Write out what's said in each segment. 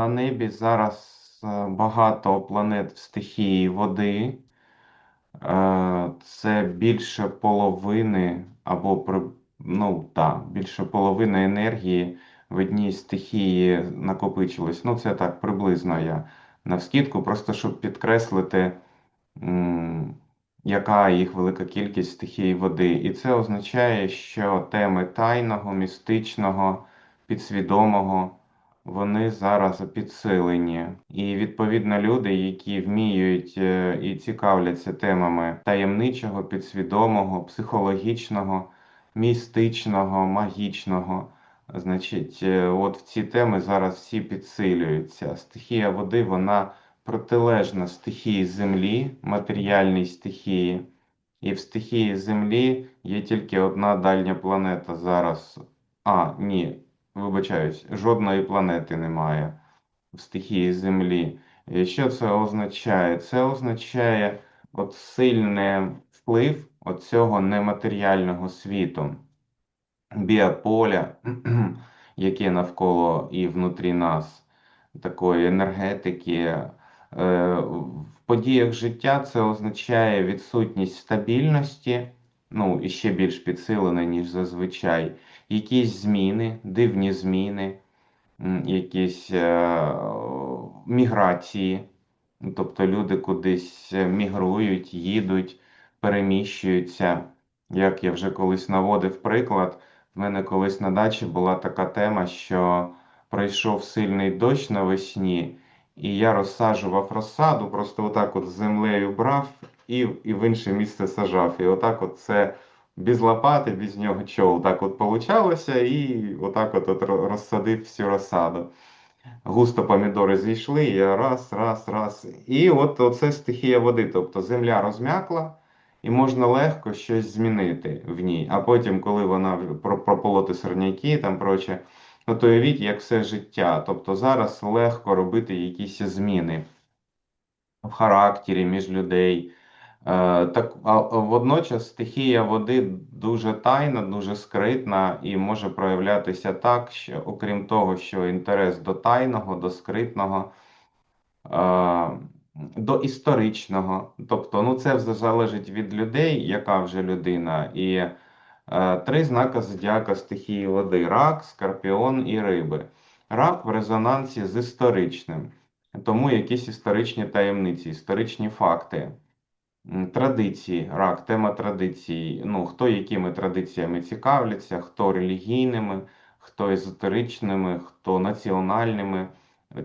на небі зараз е, багато планет в стихії води. Е, Це більше половини, або ну, так, більше половини енергії в одній стихії накопичилось. Ну, це так приблизно я навскідку, просто щоб підкреслити, яка їх велика кількість стихій води. І це означає, що теми тайного, містичного, підсвідомого. Вони зараз підсилені, і відповідно люди, які вміють е, і цікавляться темами таємничого, підсвідомого, психологічного, містичного, магічного. Значить, е, от в ці теми зараз всі підсилюються. Стихія води, вона протилежна стихії землі, матеріальній стихії. І в стихії Землі є тільки одна дальня планета зараз. А, ні, вибачаюсь, жодної планети немає в стихії Землі. І що це означає? Це означає от сильний вплив цього нематеріального світу, біополя, яке навколо і внутрі нас, такої енергетики. Е, В подіях життя це означає відсутність стабільності, ну і ще більш підсилена, ніж зазвичай, якісь зміни, дивні зміни, якісь е, міграції. Тобто люди кудись е, мігрують, їдуть, переміщуються. Як я вже колись наводив приклад, в мене колись на дачі була така тема, що пройшов сильний дощ навесні, і я розсаджував розсаду, просто отак от з землею брав і, і в інше місце сажав. І отак от це без лопати, без нього чол. Так от получалося, і отак от, от розсадив всю розсаду. Густо помідори зійшли, я раз, раз, раз. І от оце стихія води. Тобто земля розм'якла, і можна легко щось змінити в ній. А потім, коли вона про- прополоти сорняки, там проче, от уявіть, як все життя. Тобто зараз легко робити якісь зміни в характері між людей. Е, Так, а водночас стихія води дуже тайна, дуже скритна і може проявлятися так, що окрім того, що інтерес до тайного, до скритного, е, до історичного. Тобто, ну це залежить від людей, яка вже людина. І е, три знака зодіака стихії води: рак, скорпіон і риби. Рак в резонансі з історичним, тому якісь історичні таємниці, історичні факти. Традиції, рак, тема традицій. Ну, хто якими традиціями цікавляться, хто релігійними, хто езотеричними, хто національними.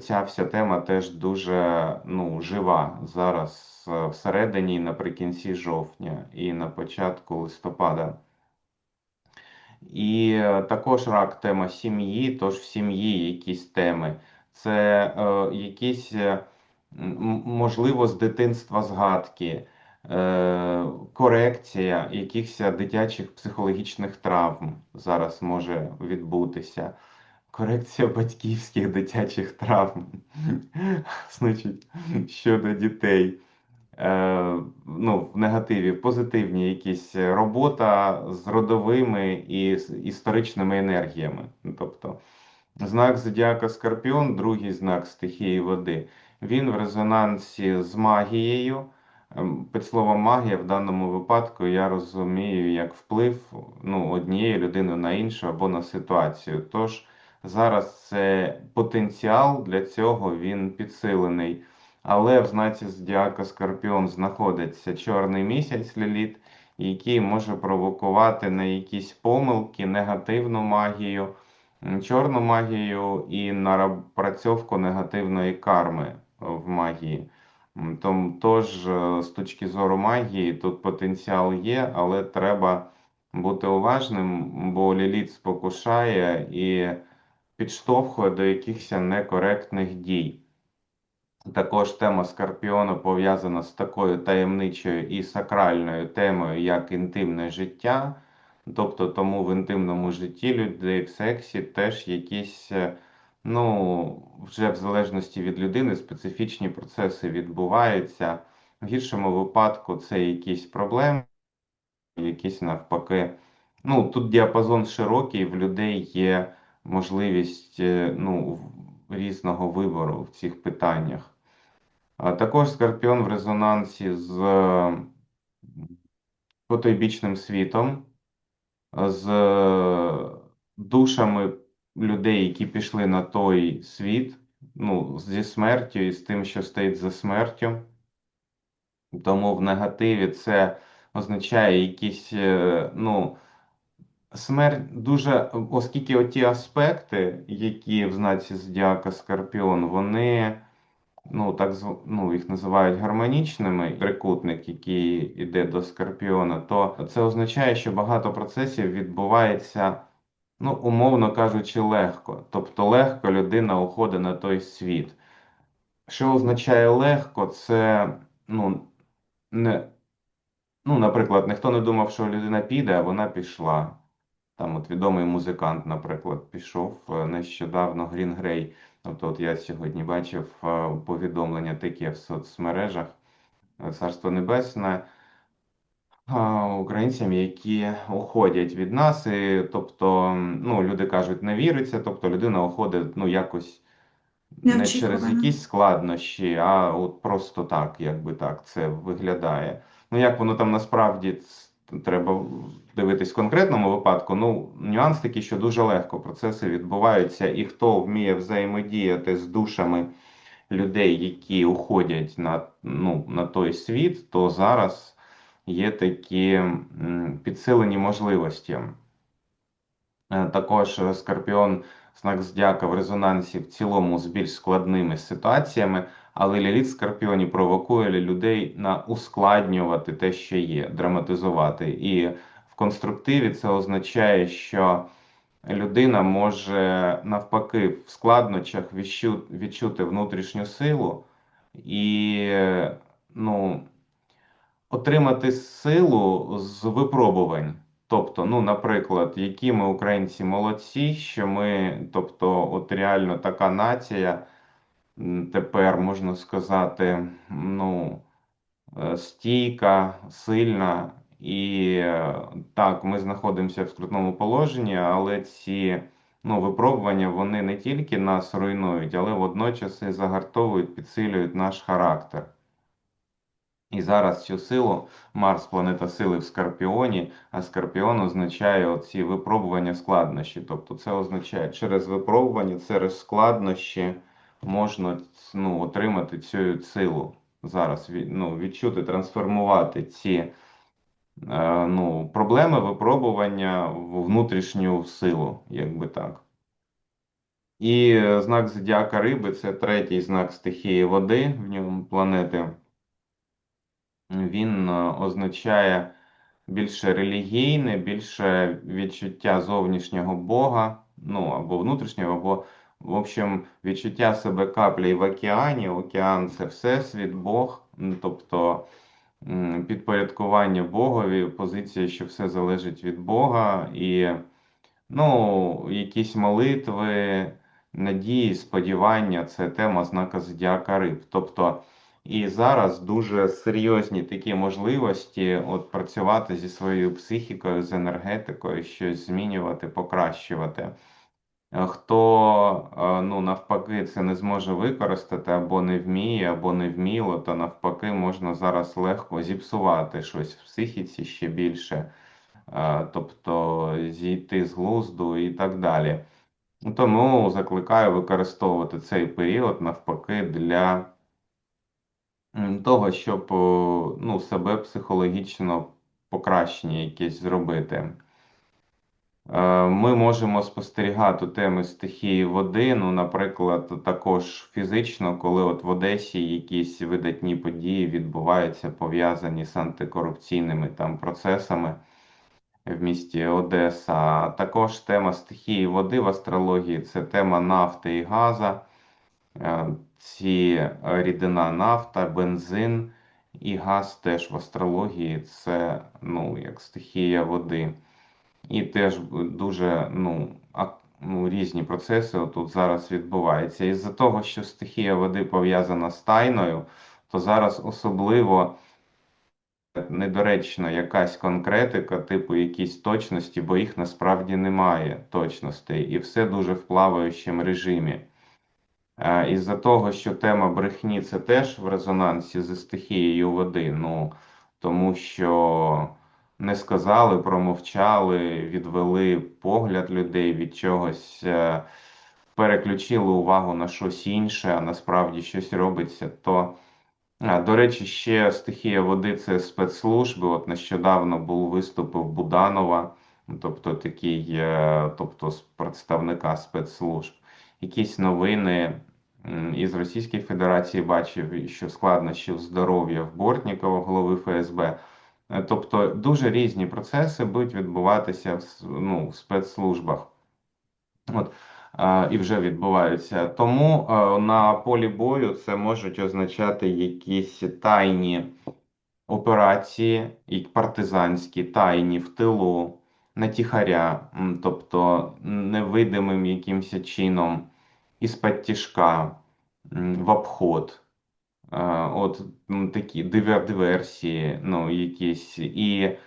Ця вся тема теж дуже ну, жива зараз е, всередині, наприкінці жовтня і на початку листопада. І е, також рак тема сім'ї, тож в сім'ї якісь теми. Це е, якісь, е, можливо, з дитинства згадки, корекція якихось дитячих психологічних травм зараз може відбутися. Корекція батьківських дитячих травм, значить, щодо дітей. Е, ну, в негативі позитивні якісь робота з родовими і з історичними енергіями. Тобто, знак зодіака Скорпіон, другий знак стихії води, він в резонансі з магією. Ем, Під словом магія в даному випадку я розумію як вплив ну, однієї людини на іншу або на ситуацію. Тож зараз це потенціал для цього він підсилений. Але в знаці зодіака Скорпіон знаходиться чорний місяць Ліліт, який може провокувати на якісь помилки, негативну магію, чорну магію і на напрацьовку негативної карми в магії. М, Том, тож, е, з точки зору магії, тут потенціал є, але треба бути уважним, бо Ліліт спокушає і підштовхує до якихось некоректних дій. Також тема Скорпіону пов'язана з такою таємничою і сакральною темою, як інтимне життя. Тобто, тому в інтимному житті людей в сексі теж якісь, е, ну, вже в залежності від людини, специфічні процеси відбуваються. В гіршому випадку це якісь проблеми, якісь навпаки. Ну, тут діапазон широкий, в людей є можливість, е, ну, різного вибору в цих питаннях. Також Скорпіон в резонансі з потойбічним світом, з душами людей, які пішли на той світ, ну, зі смертю і з тим, що стоїть за смертю. Тому в негативі це означає якісь, е, ну, смерть дуже, оскільки оті аспекти, які в знаці Зодіака Скорпіон, вони, ну, так, ну, їх називають гармонічними, трикутник, який йде до Скорпіона, то це означає, що багато процесів відбувається, ну, умовно кажучи, легко. Тобто легко людина уходить на той світ. Що означає легко, це, ну, не, ну, наприклад, ніхто не думав, що людина піде, а вона пішла. Там от відомий музикант, наприклад, пішов е, нещодавно Грін Грей. Тобто, от я сьогодні бачив е, повідомлення таке в соцмережах Царство Небесне українцям, які уходять від нас. І, тобто, ну, люди кажуть, не віриться, тобто людина уходить ну, якось не через якісь складнощі, а от просто так, якби так це виглядає. Ну, як воно там насправді треба дивитись в конкретному випадку. Ну, нюанс такий, що дуже легко процеси відбуваються, і хто вміє взаємодіяти з душами людей, які уходять на, ну, на той світ, то зараз є такі підсилені можливості. Е, Також Скорпіон, знак Зодіака в резонансі в цілому з більш складними ситуаціями, але Ліліт Скорпіоні провокує людей на ускладнювати те, що є, драматизувати. І в конструктиві це означає, що людина може навпаки в складнощах відчути внутрішню силу і ну, отримати силу з випробувань. Тобто, ну, наприклад, які ми українці молодці, що ми, тобто, от реально така нація, тепер можна сказати, ну, е, стійка, сильна. І е, так, ми знаходимося в скрутному положенні, але ці ну, випробування вони не тільки нас руйнують, але водночас і загартовують, підсилюють наш характер. І зараз цю силу Марс, планета сили в Скорпіоні, а Скорпіон означає оці випробування складнощі. Тобто це означає, через випробування, через складнощі можна ну, отримати цю силу. Зараз ну, відчути, трансформувати ці е, ну, проблеми, випробування в внутрішню силу, якби так. І е, знак Зодіака Риби це третій знак стихії води в ньому планети. Він е, означає більше релігійне, більше відчуття зовнішнього Бога, ну або внутрішнього, або, в общем, відчуття себе каплею в океані. Океан це Всесвіт, Бог, тобто підпорядкування Богові, позиція, що все залежить від Бога, і ну, якісь молитви, надії, сподівання це тема знака Зодіака Риб. Тобто і зараз дуже серйозні такі можливості от працювати зі своєю психікою, з енергетикою, щось змінювати, покращувати. Е, Хто е, ну, навпаки це не зможе використати або не вміє, або не вміло, то навпаки можна зараз легко зіпсувати щось в психіці ще більше, е, тобто зійти з глузду і так далі. Тому закликаю використовувати цей період навпаки для того, щоб ну, себе психологічно покращення якесь зробити. Е, Ми можемо спостерігати теми стихії води, ну, наприклад, також фізично, коли от в Одесі якісь видатні події відбуваються, пов'язані з антикорупційними там процесами в місті Одеса. Також тема стихії води в астрології це тема нафти і газа. Ці е, рідина нафта, бензин і газ теж в астрології це ну, як стихія води. І теж дуже ну, ну, різні процеси тут зараз відбуваються. Із-за того, що стихія води пов'язана з тайною, то зараз особливо недоречна якась конкретика, типу якісь точності, бо їх насправді немає точностей, і все дуже в плаваючому режимі. Е, Із-за того, що тема брехні це теж в резонансі зі стихією води. Ну, тому що не сказали, промовчали, відвели погляд людей від чогось, е, переключили увагу на щось інше, а насправді щось робиться, то. А, До речі, ще стихія води це спецслужби. От нещодавно був виступ Буданова, тобто такий, е, тобто представника спецслужб. Якісь новини із Російської Федерації бачив, що складнощів здоров'я в Бортнікова, голови ФСБ. Е, Тобто дуже різні процеси будуть відбуватися в, ну, в спецслужбах. От, і вже відбуваються. Тому е, на полі бою це можуть означати якісь тайні операції, і партизанські, тайні в тилу, на тихаря, тобто невидимим якимось чином, із-під тишка, м, в обход. Е, От такі дивер- диверсії, ну, якісь. І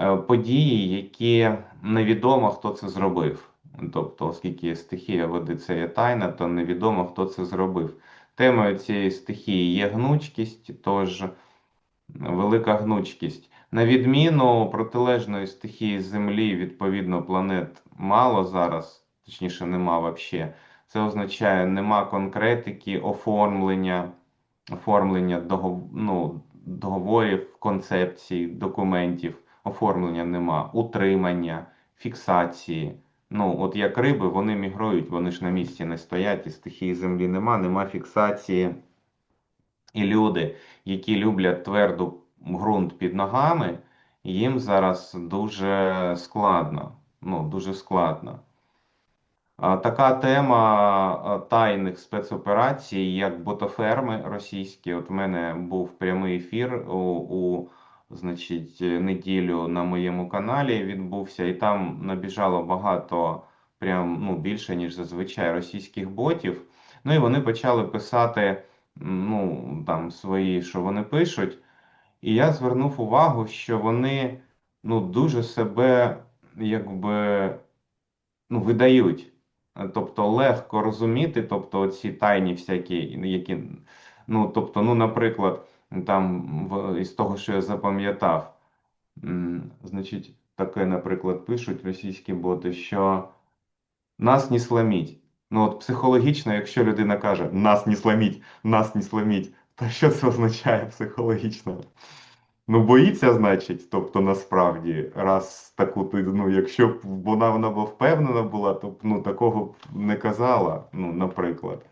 е, події, які невідомо, хто це зробив. Тобто, оскільки стихія води це є тайна, то невідомо, хто це зробив. Темою цієї стихії є гнучкість, тож велика гнучкість. На відміну протилежної стихії Землі, відповідно, планет мало зараз, точніше, нема взагалі. Це означає, нема конкретики, оформлення, оформлення догов- ну, договорів, концепцій, документів, оформлення нема, утримання, фіксації. Ну, от як риби, вони мігрують, вони ж на місці не стоять, і стихії землі нема, нема фіксації. І люди, які люблять тверду ґрунт під ногами, їм зараз дуже складно. Ну, дуже складно. Така тема тайних спецоперацій, як ботоферми російські. От в мене був прямий ефір у, у значить, неділю на моєму каналі відбувся, і там набіжало багато, прям ну, більше, ніж зазвичай, російських ботів. Ну і вони почали писати ну, там, свої, що вони пишуть. І я звернув увагу, що вони ну, дуже себе якби ну, видають. Тобто легко розуміти, тобто ці тайні всякі, які, ну, тобто, ну, наприклад, там із того, що я запам'ятав, значить, таке, наприклад, пишуть російські боти, що нас не сломіть. Ну, от психологічно, якщо людина каже нас не сломіть, нас не сломіть, то що це означає психологічно? Ну, боїться, значить, тобто насправді, раз таку ну, якщо б вона вона б впевнена була, то б ну, такого б не казала, ну, наприклад.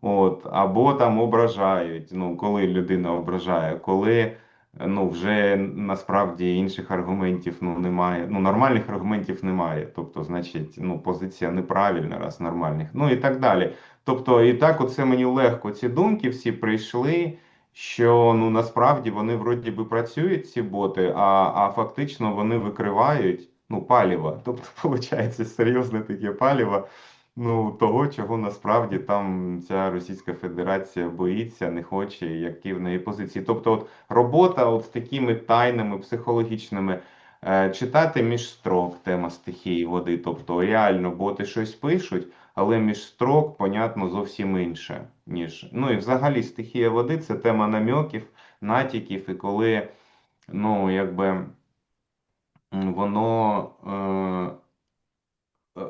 От, або там ображають, ну, коли людина ображає, коли ну, вже насправді інших аргументів ну, немає. Ну, нормальних аргументів немає. Тобто, значить, ну, позиція неправильна, раз нормальних. Ну і так далі. Тобто, і так, оце мені легко. Ці думки всі прийшли, що ну насправді вони вроді би працюють, ці боти, а, а фактично вони викривають ну, паліво. Тобто, виходить, серйозне таке паліво. Ну, того, чого насправді там ця Російська Федерація боїться, не хоче, які в неї позиції. Тобто, от робота от з такими тайними психологічними читати між строк тема стихії води. Тобто, реально боти щось пишуть, але між строк, понятно, зовсім інше. ніж. Ну і взагалі стихія води це тема намьоків, натяків, і коли, ну, якби воно. Е, е,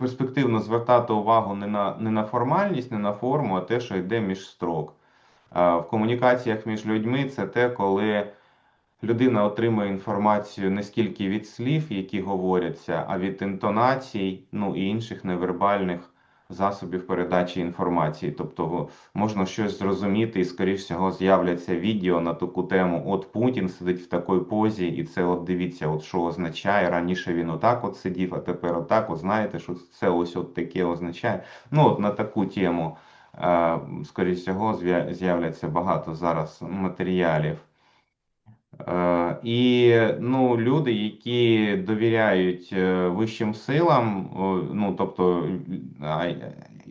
перспективно звертати увагу не на, не на формальність, не на форму, а те, що йде між строк. Е, В комунікаціях між людьми це те, коли людина отримує інформацію не скільки від слів, які говоряться, а від інтонацій, ну і інших невербальних засобів передачі інформації. Тобто можна щось зрозуміти, і, скоріш всього, з'являться відео на таку тему. От Путін сидить в такій позі, і це от дивіться, от що означає. Раніше він отак от сидів, а тепер отак. От знаєте, що це ось от таке означає. Ну, от на таку тему. е, Скоріше всього, з'являться багато зараз матеріалів. Е, І ну, люди, які довіряють е, вищим силам, ну тобто,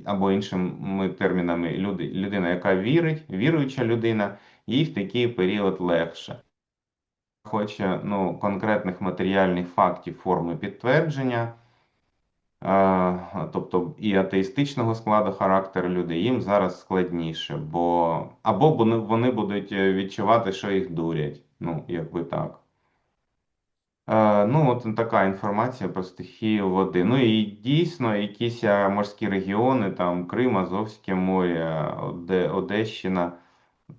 або іншими термінами, люди, людина, яка вірить, віруюча людина, їй в такий період легше. Хоче ну, конкретних матеріальних фактів форми підтвердження, е, тобто і атеїстичного складу характеру людей, їм зараз складніше, бо або вони, вони будуть відчувати, що їх дурять. Ну, якби так. Е, Ну, от така інформація про стихію води. Ну і дійсно, якісь е, морські регіони, там Крим, Азовське море, Оде- Одещина,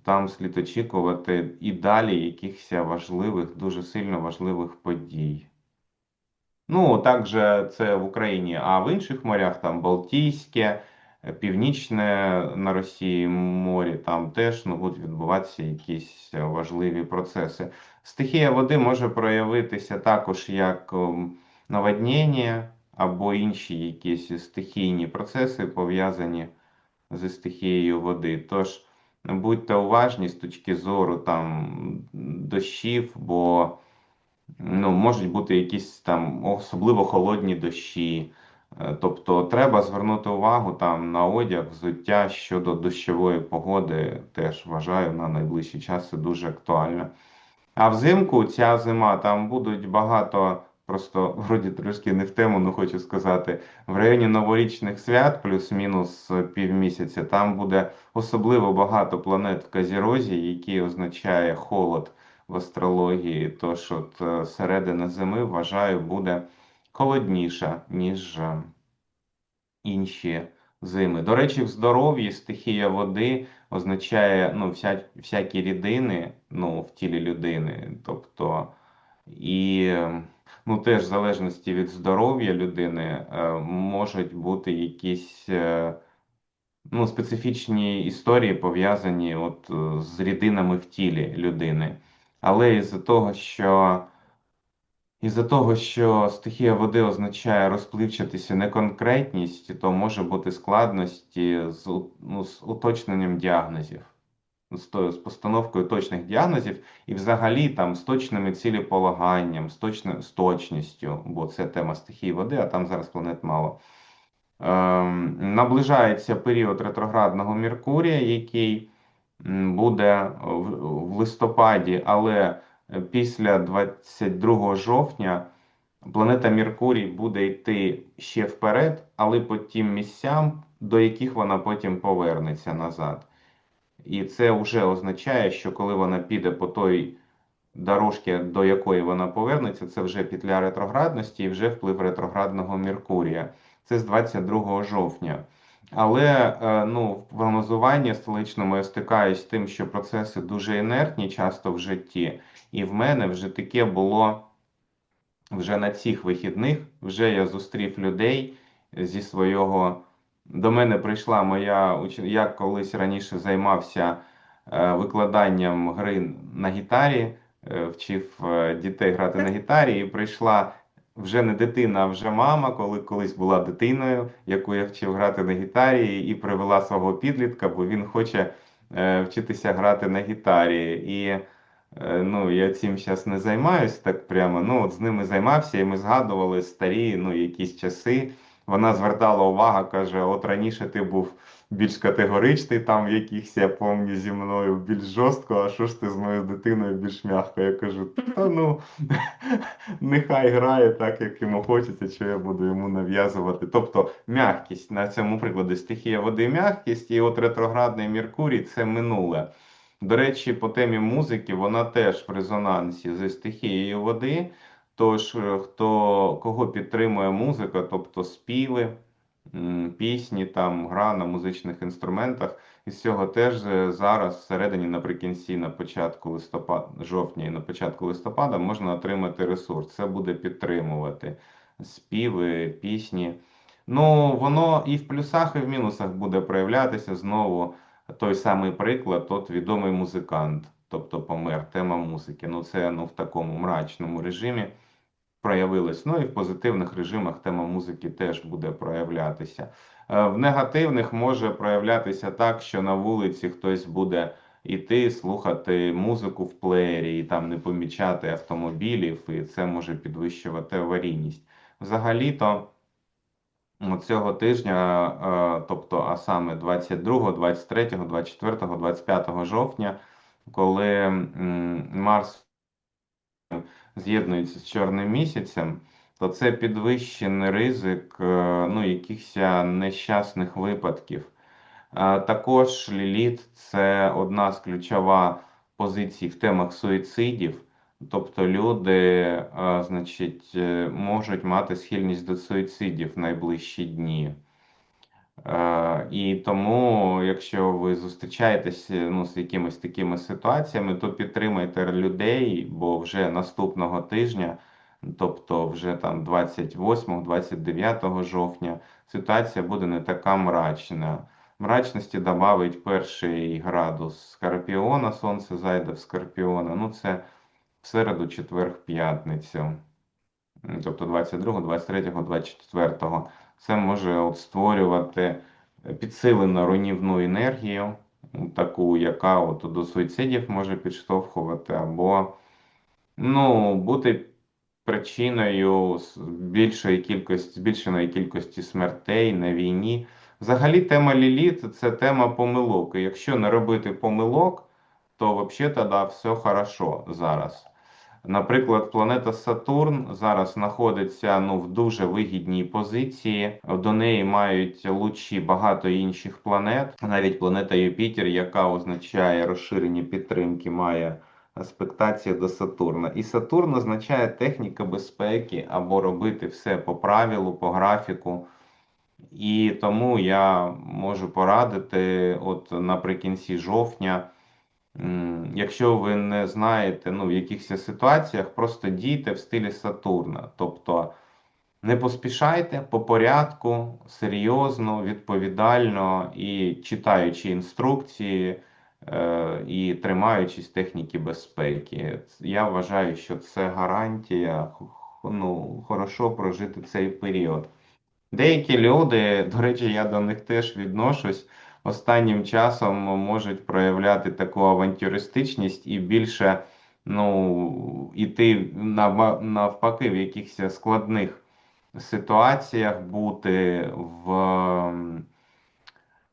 там слід очікувати і далі якихось важливих, дуже сильно важливих подій. Ну, також це в Україні, а в інших морях, там Балтійське, Північне на Росії морі, там теж ну, будуть відбуватися якісь важливі процеси. Стихія води може проявитися також як ем, наводнення або інші якісь стихійні процеси, пов'язані зі стихією води. Тож будьте уважні з точки зору там дощів, бо ну, можуть бути якісь там особливо холодні дощі. Е, Тобто треба звернути увагу там на одяг, взуття щодо дощової погоди, теж вважаю на найближчий час це дуже актуально. А взимку ця зима там будуть багато, просто вроді трошки не в тему, але хочу сказати, в районі новорічних свят, плюс-мінус півмісяця, там буде особливо багато планет в Казірозі, які означає холод в астрології. Тож от е, середина зими, вважаю, буде холодніша, ніж інші зими. До речі, в здоров'ї стихія води означає ну, вся, всякі рідини ну, в тілі людини. Тобто, і ну, теж в залежності від здоров'я людини е, можуть бути якісь е, ну, специфічні історії пов'язані от е, з рідинами в тілі людини. Але із-за того, що із-за того, що стихія води означає розпливчатися неконкретність, то може бути складності з, ну, з уточненням діагнозів, з, з постановкою точних діагнозів, і взагалі там з точними цілеполаганням, з, точно, з точністю, бо це тема стихії води, а там зараз планет мало. Ем, наближається період ретроградного Меркурія, який буде в, в листопаді, але після 22 жовтня планета Меркурій буде йти ще вперед, але по тим місцям, до яких вона потім повернеться назад. І це вже означає, що коли вона піде по той дорожці, до якої вона повернеться, це вже петля ретроградності і вже вплив ретроградного Меркурія. Це з 22 жовтня. Але е, ну, в прогнозуванні столичному я стикаюсь з тим, що процеси дуже інертні часто в житті. І в мене вже таке було вже на цих вихідних. Вже я зустрів людей зі свого. До мене прийшла моя Я колись раніше займався е, викладанням гри на гітарі, е, вчив дітей грати на гітарі, і прийшла вже не дитина, а вже мама, коли колись була дитиною, яку я вчив грати на гітарі, і привела свого підлітка, бо він хоче е, вчитися грати на гітарі. І е, ну, я цим зараз не займаюся так прямо. Ну, от з ними займався, і ми згадували старі ну, якісь часи. Вона звертала увагу, каже: от раніше ти був більш категоричний, там в якихось, я пам'ятаю, зі мною більш жорстко, а що ж ти з моєю дитиною більш м'яко? Я кажу, та ну. Нехай грає так, як йому хочеться, що я буду йому нав'язувати. Тобто м'якість на цьому прикладі стихія води м'якість, і от ретроградний Меркурій це минуле. До речі, по темі музики вона теж в резонансі зі стихією води. Тож, е, хто кого підтримує музика, тобто співи, пісні, там, гра на музичних інструментах, із цього теж е, зараз, всередині, наприкінці, на початку листопада, жовтня і на початку листопада можна отримати ресурс. Це буде підтримувати співи, пісні. Ну, воно і в плюсах, і в мінусах буде проявлятися знову той самий приклад, от відомий музикант, тобто помер, тема музики. Ну, це ну, в такому мрачному режимі проявилось. Ну і в позитивних режимах тема музики теж буде проявлятися. Е, В негативних може проявлятися так, що на вулиці хтось буде іти, слухати музику в плеєрі і там не помічати автомобілів, і це може підвищувати аварійність. Взагалі-то цього тижня, е, тобто, а саме 22, 23, 24, 25 жовтня, коли Марс з'єднується з чорним місяцем, то це підвищений ризик е, ну, якихось нещасних випадків. Е, Також ліліт це одна з ключова позицій в темах суїцидів. Тобто люди, е, значить, можуть мати схильність до суїцидів в найближчі дні. Е, І тому, якщо ви зустрічаєтесь ну, з якимись такими ситуаціями, то підтримайте людей, бо вже наступного тижня, тобто вже там 28-29 жовтня, ситуація буде не така мрачна. Мрачності додавить перший градус Скорпіона, сонце зайде в Скорпіона. Ну, це в середу, четвер, п'ятницю. Тобто 22, 23, 24. Це може от створювати підсилену руйнівну енергію, таку, яка от до суїцидів може підштовхувати, або ну, бути причиною більшої кількості, збільшеної кількості смертей на війні. Взагалі, тема Ліліт це тема помилок. І якщо не робити помилок, то взагалі тоді все хорошо зараз. Наприклад, планета Сатурн зараз знаходиться ну, в дуже вигідній позиції. До неї мають лучі багато інших планет. Навіть планета Юпітер, яка означає розширені підтримки, має аспектацію до Сатурна. І Сатурн означає техніка безпеки або робити все по правилу, по графіку. І тому я можу порадити, от наприкінці жовтня. Якщо ви не знаєте, ну, в якихось ситуаціях, просто дійте в стилі Сатурна. Тобто не поспішайте по порядку, серйозно, відповідально і читаючи інструкції е, і тримаючись техніки безпеки. Я вважаю, що це гарантія ну, хорошо прожити цей період. Деякі люди, до речі, я до них теж відношусь, останнім часом можуть проявляти таку авантюристичність і більше ну, іти навпаки в якихось складних ситуаціях бути в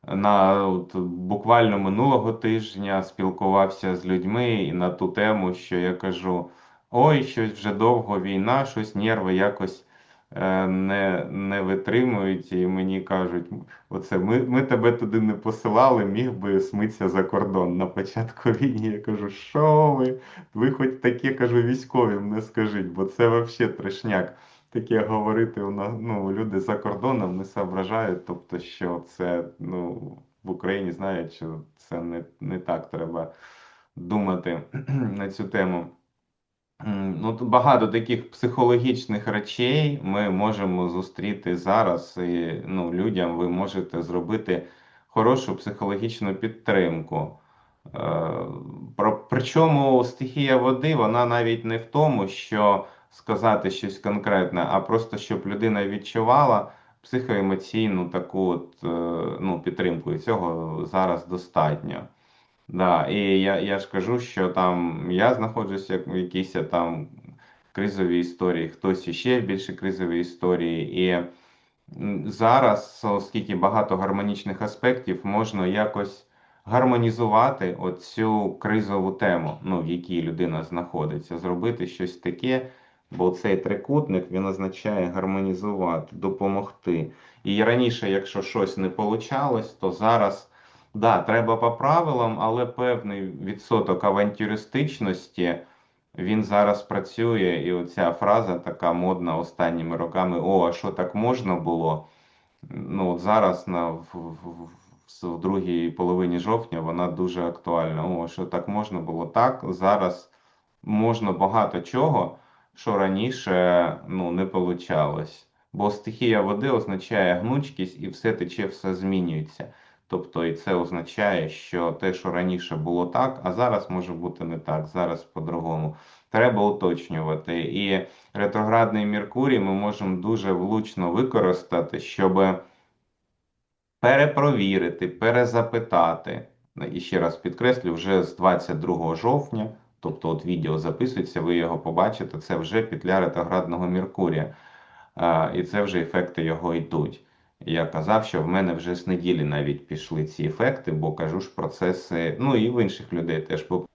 на от, буквально минулого тижня спілкувався з людьми і на ту тему, що я кажу: ой, щось вже довго війна, щось нерви якось не, не витримують, і мені кажуть, оце ми, ми тебе туди не посилали, міг би смитися за кордон на початку війни. Я кажу, що ви? Ви хоч таке, кажу, військовим не скажіть, бо це взагалі трешняк. Таке говорити ну, люди за кордоном не соображають, тобто, що це ну, в Україні знають, що це не, не так треба думати на цю тему. Ну, тут багато таких психологічних речей ми можемо зустріти зараз, і ну, людям ви можете зробити хорошу психологічну підтримку. Е, Про, причому стихія води, вона навіть не в тому, що сказати щось конкретне, а просто щоб людина відчувала психоемоційну таку от, е, ну, підтримку. І цього зараз достатньо. Да, і я, я ж кажу, що там я знаходжуся в якійсь там кризовій історії, хтось іще в більше кризовій історії. І зараз, оскільки багато гармонічних аспектів, можна якось гармонізувати оцю кризову тему, ну, в якій людина знаходиться, зробити щось таке, бо цей трикутник він означає гармонізувати, допомогти. І раніше, якщо щось не получалось, то зараз. Да, треба по правилам, але певний відсоток авантюристичності він зараз працює, і оця фраза така модна останніми роками: О, а що так можна було? Ну, от зараз на, в, в, в, другій половині жовтня вона дуже актуальна. О, що так можна було? Так, зараз можна багато чого, що раніше ну, не получалось. Бо стихія води означає гнучкість і все тече, все змінюється. Тобто, і це означає, що те, що раніше було так, а зараз може бути не так, зараз по-другому. Треба уточнювати. І ретроградний Меркурій ми можемо дуже влучно використати, щоб перепровірити, перезапитати. І ще раз підкреслю, вже з 22 жовтня, тобто от відео записується, ви його побачите, це вже петля ретроградного Меркурія. І це вже ефекти його йдуть. Я казав, що в мене вже з неділі навіть пішли ці ефекти, бо кажу ж процеси, ну і в інших людей теж, бо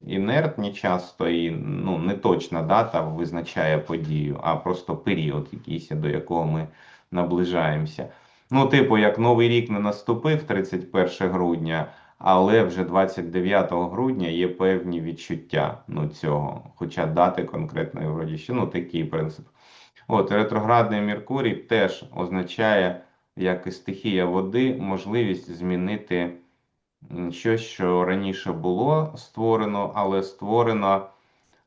інертні часто і ну, не точна дата визначає подію, а просто період якийсь, до якого ми наближаємося. Ну, типу, як Новий рік не наступив 31 грудня, але вже 29 грудня є певні відчуття ну, цього. Хоча дати конкретної вроді ще, ну такий принцип. От, ретроградний Меркурій теж означає, як і стихія води, можливість змінити щось, що раніше було створено, але створено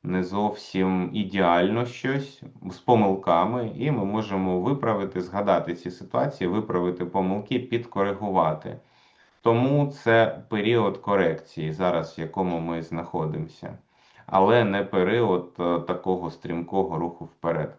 не зовсім ідеально щось з помилками, і ми можемо виправити, згадати ці ситуації, виправити помилки, підкоригувати. Тому це період корекції, зараз в якому ми знаходимося, але не період е, такого стрімкого руху вперед.